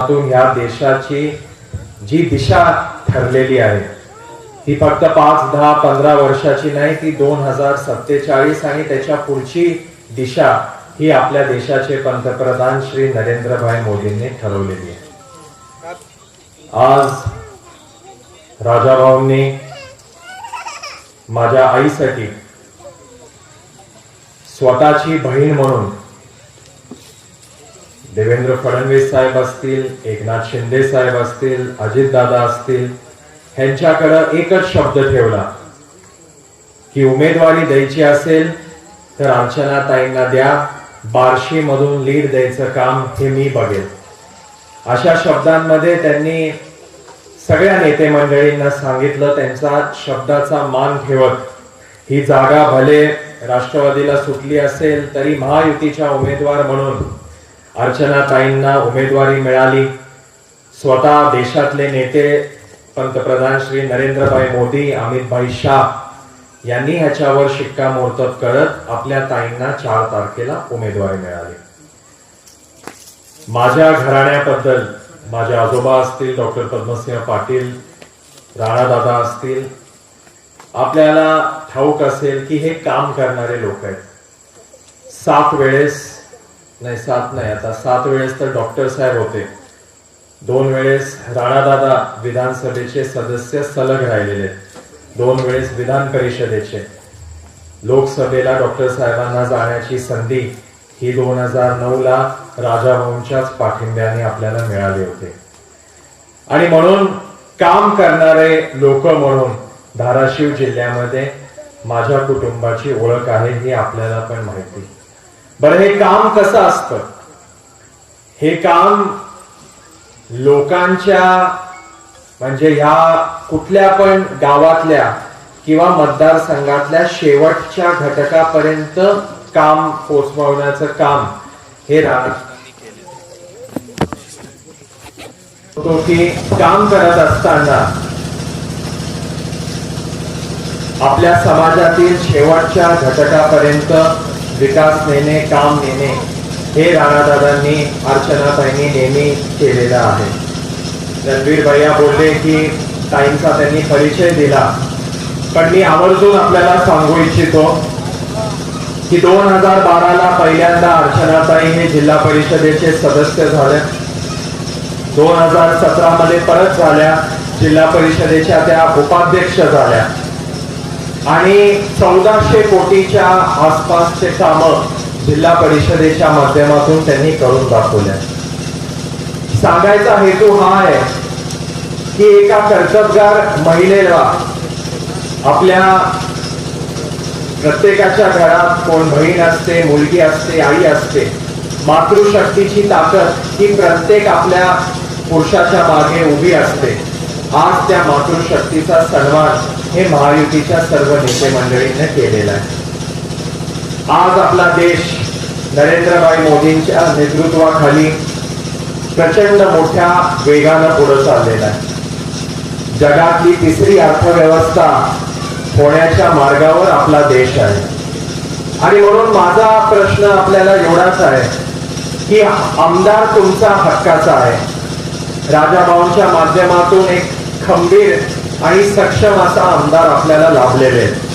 माध्यमातून ह्या देशाची जी दिशा ठरलेली आहे ती फक्त पाच दहा पंधरा वर्षाची नाही ती दोन हजार सत्तेचाळीस आणि त्याच्या पुढची दिशा ही आपल्या देशाचे पंतप्रधान श्री नरेंद्रभाई मोदींनी ठरवलेली आहे. आज राजाभाऊंनी माझ्या आईसाठी स्वतःची बहीण म्हणून देवेंद्र फडणवीस साहेब असतील एकनाथ शिंदे साहेब असतील अजितदादा असतील ह्यांच्याकडं एकच शब्द ठेवला की उमेदवारी द्यायची असेल तर अर्चना ताईंना द्या बार्शी मधून लीड द्यायचं काम हे मी बघेल. अशा शब्दांमध्ये त्यांनी सगळ्या नेते मंडळींना सांगितलं त्यांचा शब्दाचा मान ठेवत. ही जागा भले राष्ट्रवादीला सुटली असेल तरी महायुतीच्या उमेदवार म्हणून अर्चना ताईंना उमेदवारी मिळाली. स्वतः देशातले नेते पंतप्रधान श्री नरेंद्रभाई मोदी अमितभाई शाह यांनी ह्याच्यावर शिक्कामोर्तब करत आपल्या ताईंना चार तारखेला उमेदवारी मिळाली. माझ्या घराण्याबद्दल माझे आजोबा असतील डॉक्टर पद्मसिंह पाटील राणादादा असतील आपल्याला ठाऊक असेल की हे काम करणारे लोक आहेत. सात वेळेस नाही सात नाही. आता सात वेळेस तर डॉक्टर साहेब होते. दोन वेळेस राणादादा विधानसभेचे सदस्य सलग राहिलेले. दोन वेळेस विधान परिषदेचे. लोकसभेला डॉक्टर साहेबांना जाण्याची संधी ही दोन हजार नऊ ला राजाभाऊंच्याच पाठिंब्याने आपल्याला मिळाले होते. आणि म्हणून काम करणारे लोक म्हणून धाराशिव जिल्ह्यामध्ये माझ्या कुटुंबाची ओळख आहे ही आपल्याला पण माहिती. बरं हे काम कसं असतं? हे काम लोकांच्या म्हणजे ह्या कुठल्या पण गावातल्या किंवा मतदारसंघातल्या शेवटच्या घटकापर्यंत काम पोचवण्याचं काम हे तो की काम करत असताना आपल्या समाजातील शेवटच्या घटकापर्यंत विकास नेणे काम नेणे हे राणादादांनी अर्चनाताईंनी नेहमी केलेलं आहे. रणवीर भैया बोलले की ताईंचा त्यांनी परिचय दिला. पण मी आवर्जून आपल्याला सांगू इच्छितो की दोन हजार बाराला पहिल्यांदा अर्चनाताई हे जिल्हा परिषदेचे सदस्य झाले. दोन हजार सतरा मध्ये परत झाल्या जिल्हा परिषदेच्या त्या उपाध्यक्ष झाल्या. आणि चौदाशे कोटीच्या आसपासचे काम जिल्हा परिषदेच्या माध्यमातून त्यांनी करून दाखवल्या सांगायचा हेतू हा आहे की एका कर्तबगार महिलेला आपल्या प्रत्येकाच्या घरात कोण बहीण असते मुलगी असते आई असते मातृशक्तीची ताकद ही प्रत्येक आपल्या पुरुषाच्या मागे उभी असते. आज त्या मातृशक्तीचा सन्मान हे महायुतीच्या सर्व नेते मंडळींनी केलेला आहे. आज आपला देश नरेंद्रभाई मोदींच्या नेतृत्वाखाली प्रचंड मोठ्या वेगानं पुढे चाललेला आहे. जगातली तिसरी अर्थव्यवस्था होण्याच्या मार्गावर आपला देश आहे. आणि म्हणून माझा प्रश्न आपल्याला एवढाच आहे की आमदार तुमचा हक्काचा आहे. राजाभाऊंच्या माध्यमातून एक खंबीर आणि सक्षम असा आमदार आपल्याला लाभलेले आहेत.